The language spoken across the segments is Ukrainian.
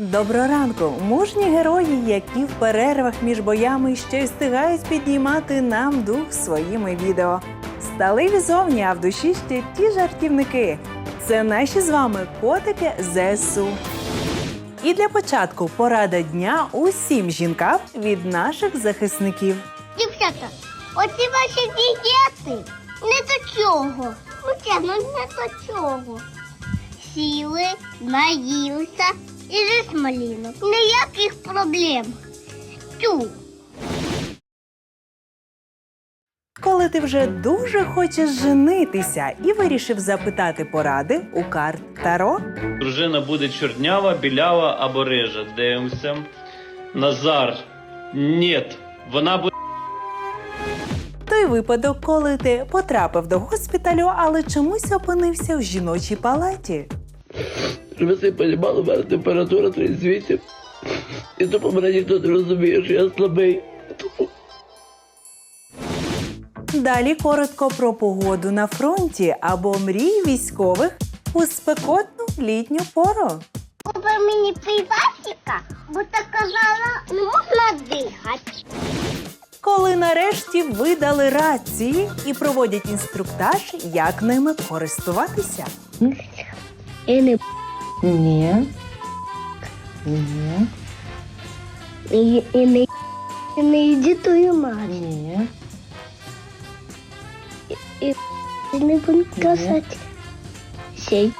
Доброго ранку! Мужні герої, які в перервах між боями ще й встигають піднімати нам дух своїми відео. Сталеві зовні, а в душі ще ті жартівники. Це наші з вами котики ЗСУ. І для початку порада дня усім жінкам від наших захисників. Дівчата, оці ваші дієти не до цього. Ну чесно, не до цього. Сіли, наїлися і засмаліли. Ніяких проблем. Тю. Коли ти вже дуже хочеш женитися і вирішив запитати поради у карт Таро, Дружина буде чорнява, білява або рижа. Дивимося. Назар. Ні. Вона буде. той випадок, коли ти потрапив до госпіталю, але чомусь опинився в жіночій палаті. Щоб ви понімали, у мене температура 38. І тому мене ніхто не розуміє, що я слабий. Далі коротко про погоду на фронті або мрії військових у спекотну літню пору. Купи мені півасика, бо так казала, не можна дихати. Коли нарешті видали рації і проводять інструктаж, як ними користуватися. І не Ні. Ні. і, і не і твою мать. Ні. І не буду казати. Сей.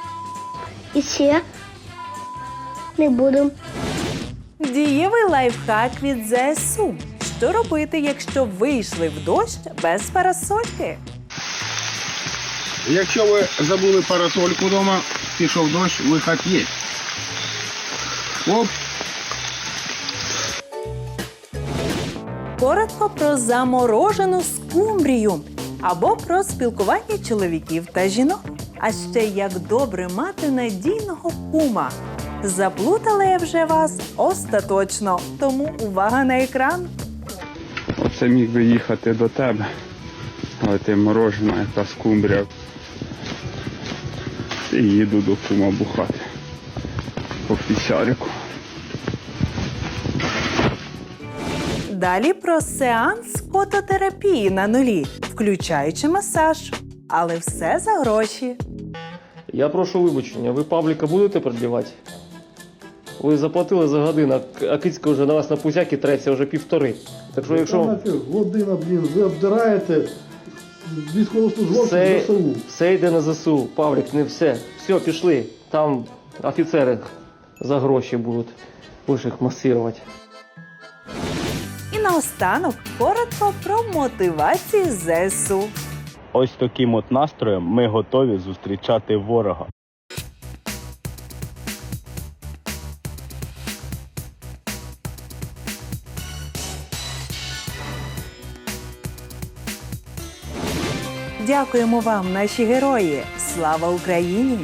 І ще не буду. Дієвий лайфхак від ЗСУ. Що робити, якщо вийшли в дощ без парасольки? Якщо ви забули парасольку вдома, пішов дощ, виход є. Оп, Коротко про заморожену скумбрію або про спілкування чоловіків та жінок. А ще як добре мати надійного кума. Заплутала я вже вас остаточно, тому увага на екран. оце міг би їхати до тебе. Але ти морожена, яка скумбрія. І їду до кума бухати. По фісярику. Далі про сеанс кототерапії на нулі, включаючи масаж. Але все за гроші. Я прошу вибачення, ви пабліка будете продлівати? Ви заплатили за годину, а кицька вже на вас на пузяки треться вже півтори. Так що якщо година, блін, ви обдираєте військовослужбовців все, ЗСУ. все йде на ЗСУ, Павлік, не все. Все, пішли. Там офіцери за гроші будуть. Будеш їх масирувати. І наостанок коротко про мотивацію ЗСУ. Ось таким от настроєм ми готові зустрічати ворога. Дякуємо вам, наші герої! Слава Україні!